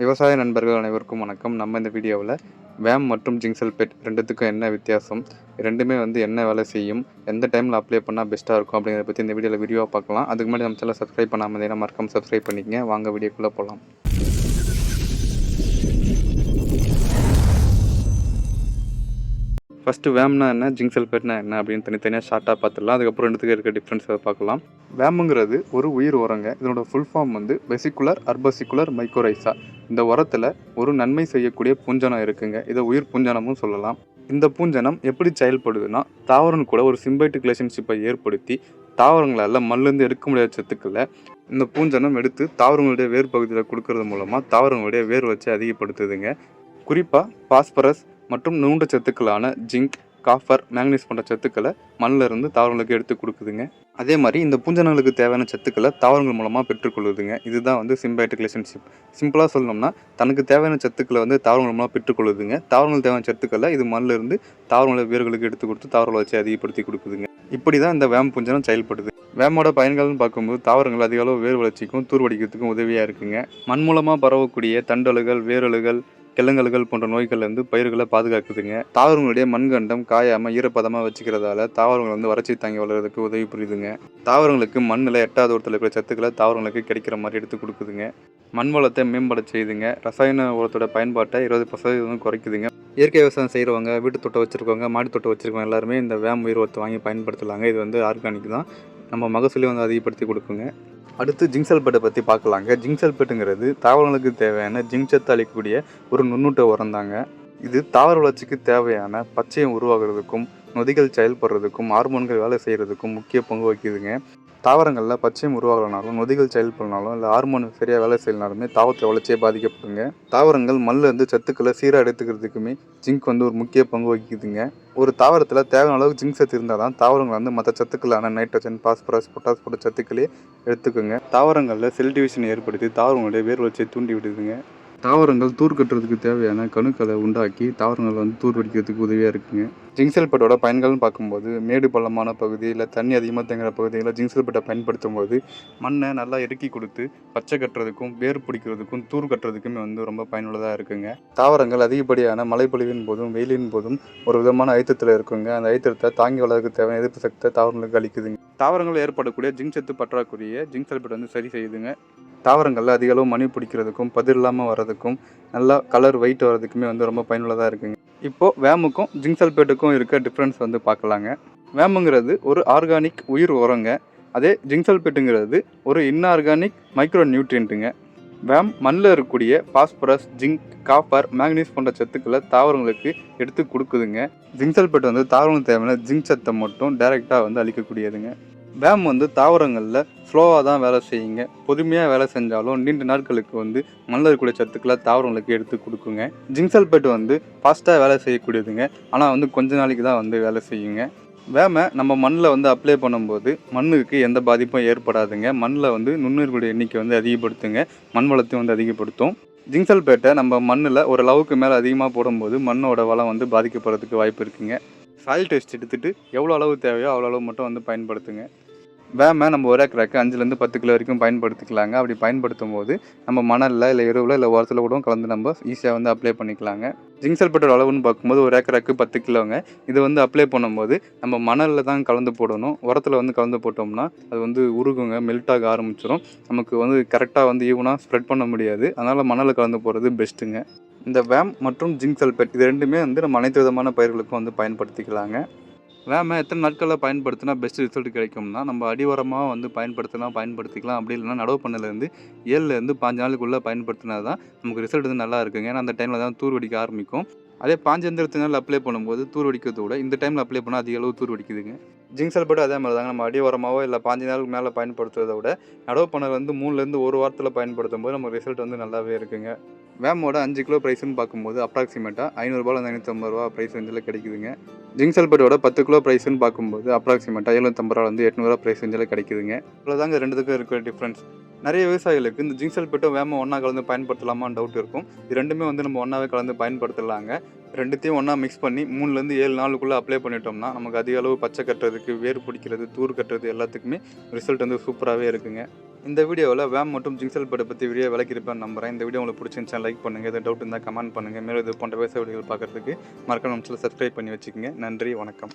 விவசாய நண்பர்கள் அனைவருக்கும் வணக்கம். நம்ம இந்த வீடியோவில் வேம் மற்றும் ஜிங்சல் பெட் ரெண்டுத்துக்கும் என்ன வித்தியாசம் ரெண்டுமே வந்து என்ன வேலை செய்யும் எந்த டைமில் அப்ளை பண்ணால் பெஸ்ட்டாக இருக்கும் அப்படிங்கிறத பற்றி இந்த வீடியோவில் வீடியோவாக பார்க்கலாம். அதுக்கு முன்னாடி நம்ம சேனல் சப்ஸ்கிரைப் பண்ணாமல் மறக்காமல் சப்ஸ்கிரைப் பண்ணிக்கங்க. வாங்க வீடியோக்குள்ளே போகலாம் ஃபஸ்ட்டு வேம்னா என்ன? ஜிங்சல் பெட்னா என்ன? அப்படின்னு தனித்தனியாக ஷார்ட்டாக பார்த்துடலாம். அதுக்கப்புறம் ரெண்டுத்துக்கு இருக்க டிஃப்ரென்ஸை பார்க்கலாம். வேமுங்கிறது ஒரு உயிர் உரங்க. இதனோட ஃபுல் ஃபார்ம் வந்து வெசிகுலர் அர்பசிகுலர் மைக்கோரைசா இந்த உரத்தில் ஒரு நன்மை செய்யக்கூடிய பூஞ்சனம் இருக்குங்க. இதை உயிர் பூஞ்சனமும் சொல்லலாம். இந்த பூஞ்சனம் எப்படி செயல்படுதுன்னா தாவரம் கூட ஒரு சிம்பைட்டிக் ரிலேஷன்ஷிப்பை ஏற்படுத்தி தாவரங்களால் மண்ணிலேருந்து எடுக்க முடியாத சத்துக்களை இந்த பூஞ்சனம் எடுத்து தாவரங்களுடைய வேர் பகுதியில் கொடுக்கறது மூலமாக தாவரங்களுடைய வேர் வச்சு அதிகப்படுத்துதுங்க. குறிப்பாக பாஸ்பரஸ் மற்றும் நூண்ட சத்துக்களான ஜிங்க் காஃபர் மேங்கனீஸ் போன்ற சத்துக்களை மண்ணில் இருந்து தாவரங்களுக்கு எடுத்து கொடுக்குதுங்க. அதே மாதிரி இந்த பூஞ்சனங்களுக்கு தேவையான சத்துக்களை தாவரங்கள் மூலமாக பெற்றுக்கொள்ளுதுங்க இதுதான் வந்து சிம்பைட்டிக் ரிலேஷன்ஷிப் சிம்பிளாக சொல்லணும்னா தனக்கு தேவையான சத்துக்களை வந்து தாவரங்கள் மூலமாக பெற்றுக்கொள்ளுதுங்க தாவரங்கள் தேவையான சத்துக்களை இது மண்ணில் இருந்து தாவரங்கள வேர்களுக்கு எடுத்து கொடுத்து தாவர வச்சு அதிகப்படுத்தி கொடுக்குதுங்க. இப்படி தான் இந்த வேம் பூஞ்சனம் செயல்படுது. வேமோட பயன்கள்னு பார்க்கும்போது தாவரங்கள் அதிக அளவு வேர் வளர்ச்சிக்கும் தூர்வடிக்கிறதுக்கும் உதவியாக இருக்குங்க. மண் மூலமாக பரவக்கூடிய தண்டலுகள் வேரலுகள் கிழங்கல்கள் போன்ற நோய்கள் வந்து பயிர்களை பாதுகாக்குதுங்க. தாவரங்களுடைய மண்கண்டம் காயாமல் ஈரப்பதமாக வச்சுக்கிறதால தாவரங்கள் வந்து வறட்சி தாங்கி வளர்கிறதுக்கு உதவி புரியுதுங்க. தாவரங்களுக்கு மண்ணில் எட்டாவது ஒருத்தர் இருக்கிற சத்துக்களை தாவரங்களுக்கு கிடைக்கிற மாதிரி எடுத்து கொடுக்குதுங்க. மண் வளத்தை மேம்பட செய்யுதுங்க. ரசாயன உரத்தோட பயன்பாட்டை இருபது சதவீதம் குறைக்குதுங்க. இயற்கை விவசாயம் செய்கிறவங்க வீட்டு தோட்டம் வச்சுருக்கவங்க மாடி தோட்டம் வச்சுருக்கவங்க எல்லாருமே இந்த வேம் உயிர் உரத்தை வாங்கி பயன்படுத்தலாங்க. இது வந்து ஆர்கானிக் தான். நம்ம மகசூலையும் வந்து அதிகப்படுத்தி கொடுக்குங்க. அடுத்து ஜிங்சல்பேட்டை பற்றி பார்க்கலாங்க. ஜிங்சல்பேட்டுங்கிறது தாவரங்களுக்கு தேவையான ஜிங்க் சத்து அளிக்கக்கூடிய ஒரு நுண்ணூட்ட உரம் தாங்க இது தாவர வளர்ச்சிக்கு தேவையான பச்சையம் உருவாகிறதுக்கும் நொதிகள் செயல்படுறதுக்கும் ஹார்மோன்கள் வேலை செய்கிறதுக்கும் முக்கிய பங்கு வகிக்குதுங்க. தாவரங்களில் பச்சையம் உருவாகலனாலும் நொதிகள் செயல்படனாலும் இல்லை ஹார்மோன் சரியாக வேலை செய்யலனாலுமே தாவரத்தில் வளர்ச்சியை பாதிக்கப்படுங்க தாவரங்கள் மண்ணில் சத்துக்களை சீராக எடுத்துக்கிறதுக்குமே ஜிங்க் வந்து ஒரு முக்கிய பங்கு வகிக்குதுங்க. ஒரு தாவரத்தில் தேவையான அளவுக்கு ஜிங்க் சத்து இருந்தால் தான் தாவரங்கள் வந்து மற்ற சத்துக்களான நைட்ரஜன் பாஸ்பரஸ் பொட்டாஸ் போட்ட சத்துக்களே எடுத்துக்கோங்க. தாவரங்களில் செல் டிவிஷன் ஏற்படுத்தி தாவரங்களுடைய வேர் வளர்ச்சியை தூண்டி விடுதுங்க தாவரங்கள் தூர் கட்டுறதுக்கு தேவையான கணுக்களை உண்டாக்கி தாவரங்கள் வந்து தூர் வடிக்கிறதுக்கு உதவியாக இருக்குங்க. ஜிங்சல் பெட்டோட பயன்கள்னு பார்க்கும்போது மேடு பள்ளமான பகுதி இல்லை தண்ணி அதிகமாக தேங்குற பகுதியில் ஜிங்சல் பெட்டை பயன்படுத்தும் போது மண்ணை நல்லா இறுக்கி கொடுத்து பச்சை கட்டுறதுக்கும் வேர் பிடிக்கிறதுக்கும் தூர் கட்டுறதுக்குமே வந்து ரொம்ப பயனுள்ளதாக இருக்குங்க. தாவரங்கள் அதிகப்படியான மழைப்பொழிவின் போதும் வெயிலின் போதும் ஒரு விதமான அழுத்தத்தில் இருக்குங்க. அந்த அழுத்தத்தை தாங்கி வளர்க்க தேவையான எதிர்ப்பு சக்தியை தாவரங்களுக்கு அளிக்குதுங்க. தாவரங்கள் ஏற்படக்கூடிய ஜிங்க் சத்து பற்றாக்குறையை ஜிங்க் சல்பேட் வந்து சரி செய்யுதுங்க. தாவரங்களில் அதிக அளவு மணி பிடிக்கிறதுக்கும் பதிர் இல்லாமல் வர்றதுக்கும் நல்லா கலர் ஒயிட் வர்றதுக்குமே வந்து ரொம்ப பயனுள்ளதாக இருக்குங்க. இப்போது வேமுக்கும் ஜிங்க் சல்பேட்டுக்கும் இருக்க டிஃப்ரென்ஸ் வந்து பார்க்கலாங்க. வேமுங்கிறது ஒரு ஆர்கானிக் உயிர் உரங்க அதே ஜிங்க் சல்பேட்டுங்கிறது ஒரு இன்ஆர்கானிக் மைக்ரோ நியூட்ரியன்ட்டுங்க வேம் மண்ணில் இருக்கக்கூடிய பாஸ்பரஸ் ஜிங்க் காப்பர் மேங்கனீஸ் போன்ற சத்துக்களை தாவரங்களுக்கு எடுத்து கொடுக்குதுங்க. ஜிங்க் சல்பேட் வந்து தாவரங்களுக்கு தேவையான ஜிங்க் சத்தை மட்டும் டைரெக்டாக வந்து அளிக்கக்கூடியதுங்க வேம் வந்து தாவரங்களில் ஸ்லோவாக தான் வேலை செய்யுங்க. பொறுமையாக வேலை செஞ்சாலும் நீண்ட நாட்களுக்கு வந்து மண்ணில் இருக்கக்கூடிய சத்துக்களை தாவரங்களுக்கு எடுத்து கொடுக்குங்க. ஜிங்சல்பேட் வந்து ஃபாஸ்ட்டாக வேலை செய்யக்கூடியதுங்க. ஆனால் வந்து கொஞ்ச நாளைக்கு தான் வந்து வேலை செய்யுங்க. வேமை நம்ம மண்ணில் வந்து அப்ளை பண்ணும்போது மண்ணுக்கு எந்த பாதிப்பும் ஏற்படாதுங்க. மண்ணில் வந்து நுண்ணுயிர்களுடைய எண்ணிக்கை வந்து அதிகப்படுத்துங்க. மண் வளத்தையும் வந்து அதிகப்படுத்தும். ஜிங்சல்பேட்டை நம்ம மண்ணில் ஒரு அளவுக்கு மேலே அதிகமாக போடும்போது மண்ணோட வளம் வந்து பாதிக்கப்படுறதுக்கு வாய்ப்பு இருக்குங்க. சாயில் டெஸ்ட் எடுத்துகிட்டு எவ்வளோ அளவு தேவையோ அவ்வளோ அளவு மட்டும் வந்து பயன்படுத்துங்க. வேமை நம்ம ஒரு ஏக்கராக்கு அஞ்சுலேருந்து பத்து கிலோ வரைக்கும் பயன்படுத்திக்கலாங்க. அப்படி பயன்படுத்தும் போது நம்ம மணலில் இல்லை எருவில் இல்லை உரத்தில் கூட கலந்து நம்ம ஈஸியாக வந்து அப்ளை பண்ணிக்கலாங்க. ஜிங்க் சல்பேட்டோட அளவுன்னு பார்க்கும்போது ஒரு ஏக்கராக்கு பத்து கிலோங்க. இது வந்து அப்ளை பண்ணும்போது நம்ம மணலில் தான் கலந்து போடணும். உரத்தில் வந்து கலந்து போட்டோம்னா அது வந்து உருகுங்க மெல்ட் ஆக ஆரம்பிச்சிடும் நமக்கு வந்து கரெக்டாக வந்து ஈவனாக ஸ்ப்ரெட் பண்ண முடியாது. அதனால் மணலில் கலந்து போகிறது பெஸ்ட்டுங்க இந்த வேம் மற்றும் ஜிங்க் சல்பேட் இது ரெண்டுமே வந்து நம்ம அனைத்து விதமான பயிர்களுக்கும் வந்து பயன்படுத்திக்கலாங்க. வேமை எத்தனை நாட்களில் பயன்படுத்தினா பெஸ்ட் ரிசல்ட் கிடைக்கும்னா நம்ம அடிவரமாக வந்து பயன்படுத்தினா பயன்படுத்திக்கலாம் அப்படி இல்லைன்னா நடவு பண்ணலேருந்து ஏழுலேருந்து பாஞ்சு நாளுக்குள்ளே பயன்படுத்தினா தான் நமக்கு ரிசல்ட் வந்து நல்லா இருக்குங்க. ஏன்னா அந்த டைமில் தான் தூர் வெடிக்க ஆரம்பிக்கும். அதே பாஞ்சந்திரத்து நாள் அப்ளை பண்ணும்போது தூர் வெடிக்கிறத விட இந்த டைமில் அப்ளை பண்ணால் அதிக அளவு தூர் வெடிக்குதுங்க ஜிங்க் சல்பேட் அதே மாதிரி தாங்க நம்ம அடி உரமாவோ இல்லை பாஞ்சு நாளுக்கு மேலே பயன்படுத்துறத விட நடவு பண்ணலேருந்து மூணுலேருந்து ஒரு வாரத்தில் பயன்படுத்தும் போது நமக்கு ரிசல்ட் வந்து நல்லாவே இருக்குங்க. வேமோட அஞ்சு கிலோ ப்ரைஸ்னு பார்க்கும்போது அப்ராக்சிமேட்டாக ஐநூறுரூபாவில் ஐநூற்றம்பது ரூபா ப்ரைஸ் ரேஞ்சில் கிடைக்குதுங்க. ஜிங்க் சல்பேட்டோட பத்து கிலோ ப்ரைஸ்னு பார்க்கும்போது அப்ராக்சிமேட்டாக எழுநூத்தம்பது ரூபா வந்து எட்நூறுவா ப்ரைஸ் ரேஞ்சில் கிடைக்குதுங்க. இவ்வளோதாங்க ரெண்டுத்துக்கும் இருக்கிற டிஃப்ரென்ஸ் நிறைய விவசாயிகளுக்கு இந்த ஜிங்க் சல்பேட்டும் வேம ஒன்றா கலந்து பயன்படுத்தலாமான்னு டவுட் இருக்கும். இது ரெண்டுமே வந்து நம்ம ஒன்றாவே கலந்து பயன்படுத்தலாங்க. ரெண்டுத்தையும் ஒன்றா மிக்ஸ் பண்ணி மூணுலேருந்து ஏழு நாளுக்குள்ளே அப்ளை பண்ணிட்டோம்னா நமக்கு அதிக அளவு பச்சை கட்டுறதுக்கு வேர் பிடிக்கிறது தூர் கட்டுறது எல்லாத்துக்குமே ரிசல்ட் வந்து சூப்பராகவே இருக்குங்க. இந்த வீடியோவில் வேம் மற்றும் ஜிங்சல் படை பற்றி வீடியோ விளக்கிருப்பேன் நம்புறேன். இந்த வீடியோ உங்களுக்கு பிடிச்சிருந்துச்சா லைக் பண்ணுங்கள் எதாவது டவுட் இருந்தால் கமெண்ட் பண்ணுங்கள் மேலும் இது போன்ற விவசாய வீடியோகள் பார்க்குறதுக்கு மறக்காம நம்ம சப்ஸ்கிரைப் பண்ணி வச்சுக்கோங்க. நன்றி வணக்கம்.